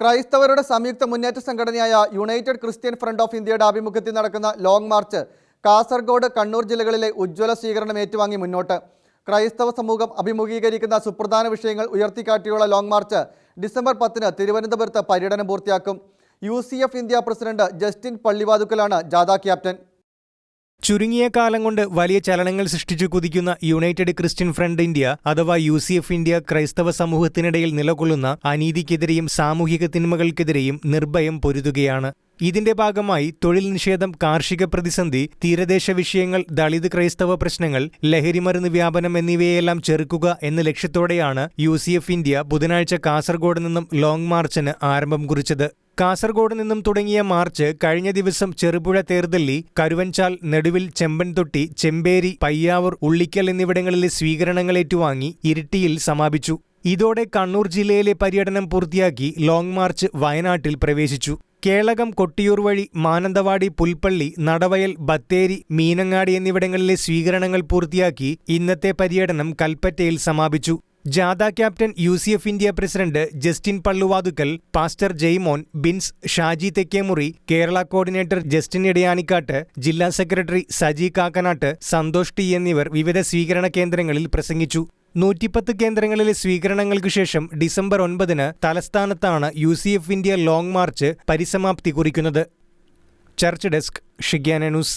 ക്രൈസ്തവരുടെ സംയുക്ത മുന്നേറ്റ സംഘടനയായ യുണൈറ്റഡ് ക്രിസ്ത്യൻ ഫ്രണ്ട് ഓഫ് ഇന്ത്യയുടെ ആഭിമുഖ്യത്തിൽ നടക്കുന്ന ലോങ് മാർച്ച് കാസർഗോഡ് കണ്ണൂർ ജില്ലകളിലെ ഉജ്ജ്വല സ്വീകരണം ഏറ്റുവാങ്ങി മുന്നോട്ട്. ക്രൈസ്തവ സമൂഹം അഭിമുഖീകരിക്കുന്ന സുപ്രധാന വിഷയങ്ങൾ ഉയർത്തിക്കാട്ടിയുള്ള ലോങ് മാർച്ച് ഡിസംബർ പത്തിന് തിരുവനന്തപുരത്ത് പര്യടനം പൂർത്തിയാക്കും. യു ഇന്ത്യ പ്രസിഡന്റ് ജസ്റ്റിൻ പള്ളിവാതുക്കലാണ് ജാഥ ക്യാപ്റ്റൻ. ചുരുങ്ങിയ കാലം കൊണ്ട് വലിയ ചലനങ്ങൾ സൃഷ്ടിച്ചു കുതിക്കുന്ന യുണൈറ്റഡ് ക്രിസ്ത്യൻ ഫ്രണ്ട് ഇന്ത്യ അഥവാ യു സി എഫ് ഇന്ത്യ ക്രൈസ്തവ സമൂഹത്തിനിടയിൽ നിലകൊള്ളുന്ന അനീതിക്കെതിരെയും സാമൂഹിക തിന്മകൾക്കെതിരെയും നിർഭയം പൊരുതുകയാണ്. ഇതിന്റെ ഭാഗമായി തൊഴിൽ നിഷേധം കാർഷിക പ്രതിസന്ധി തീരദേശ വിഷയങ്ങൾ ദളിത് ക്രൈസ്തവ പ്രശ്നങ്ങൾ ലഹരിമരുന്ന് വ്യാപനം എന്നിവയെല്ലാം ചെറുക്കുക എന്ന ലക്ഷ്യത്തോടെയാണ് യു ഇന്ത്യ ബുധനാഴ്ച കാസർഗോഡ് നിന്നും ലോങ് മാർച്ചിന് ആരംഭം കുറിച്ചത്. കാസർഗോഡ് നിന്നും തുടങ്ങിയ മാർച്ച് കഴിഞ്ഞ ദിവസം ചെറുപുഴ തേർതല്ലി കരുവൻചാൽ നെടുവിൽ ചെമ്പൻതൊട്ടി ചെമ്പേരി പയ്യാവൂർ ഉള്ളിക്കൽ എന്നിവിടങ്ങളിലെ സ്വീകരണങ്ങൾ ഏറ്റുവാങ്ങി ഇരിട്ടിയിൽ സമാപിച്ചു. ഇതോടെ കണ്ണൂർ ജില്ലയിലെ പര്യടനം പൂർത്തിയാക്കി ലോങ് മാർച്ച് വയനാട്ടിൽ പ്രവേശിച്ചു. കേളകം കൊട്ടിയൂർ വഴി മാനന്തവാടി പുൽപ്പള്ളി നടവയൽ ബത്തേരി മീനങ്ങാടി എന്നിവിടങ്ങളിലെ സ്വീകരണങ്ങൾ പൂർത്തിയാക്കി ഇന്നത്തെ പര്യടനം കൽപ്പറ്റയിൽ സമാപിച്ചു. ജാഥ captain U C F India president Justin Palluvathukkal pastor Jaimon Bins Shaji Thekkemuri Kerala coordinator Justin Idayanikkattu ജില്ലാ സെക്രട്ടറി സജി കാക്കനാട്ട് സന്തോഷ് ടി എന്നിവർ വിവിധ സ്വീകരണ കേന്ദ്രങ്ങളിൽ പ്രസംഗിച്ചു. നൂറ്റിപ്പത്ത് കേന്ദ്രങ്ങളിലെ സ്വീകരണങ്ങൾക്കു ശേഷം ഡിസംബർ ഒൻപതിന് തലസ്ഥാനത്താണ് U C F India long march പരിസമാപ്തി കുറിക്കുന്നത്. Church desk Shekinah news.